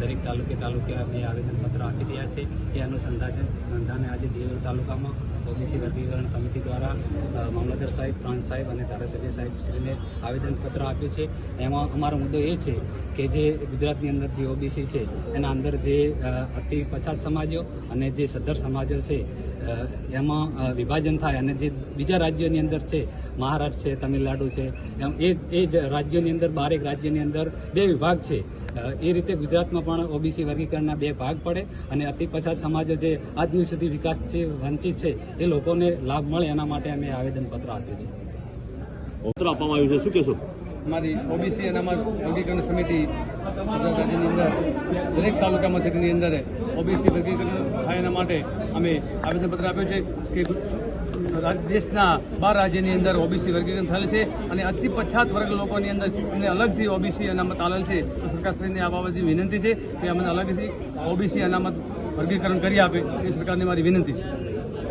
દરેક તાલુકે તાલુકે જે આવેદનપત્ર આપી રહ્યા છે. એ અનુસંધાને સંધાને આજે દેવર તાલુકામાં ઓબીસી વર્ગીકરણ સમિતિ દ્વારા મામલતદાર સાહેબ, પ્રાંત સાહેબ અને ધારાસભ્ય સાહેબશ્રીને આવેદનપત્ર આપ્યું છે. એમાં અમારો મુદ્દો એ છે કે જે ગુજરાતની અંદર જે ઓબીસી છે, એના અંદર જે અતિ પછાત સમાજો અને જે સદ્ધર સમાજો છે એમાં વિભાજન થાય અને જે બીજા રાજ્યોની અંદર છે, મહારાષ્ટ્ર છે, તમિલનાડુ છે, એમ, એ એ જ રાજ્યોની અંદર, બારેક રાજ્યોની અંદર બે વિભાગ છે. એ રીતે ગુજરાતમાં પણ ઓબીસી વર્ગીકરણના બે ભાગ પડે અને અતિ પછાત સમાજો જે આજ દિવસ સુધી વિકાસથી વંચિત છે એ લોકોને લાભ મળે એના માટે અમે આવેદનપત્ર આપ્યું છે. પત્ર આપવામાં આવ્યું છે. શું કહેશો? અમારી ઓબીસી અનામત વર્ગીકરણ સમિતિ ગુજરાતની અંદર દરેક તાલુકા મથકની અંદર ઓબીસી વર્ગીકરણ થાય એના માટે અમે આવેદનપત્ર આપ્યું છે કે દેશના બાર રાજ્યની અંદર ઓબીસી વર્ગીકરણ થયેલ છે અને અતિ પછાત વર્ગ લોકોની અંદર અમને અલગથી ઓબીસી અનામત આવેલ છે, તો સરકારશ્રીને આ બાબતની વિનંતી છે કે અમને અલગથી ઓબીસી અનામત વર્ગીકરણ કરી આપે, એ સરકારને મારી વિનંતી છે.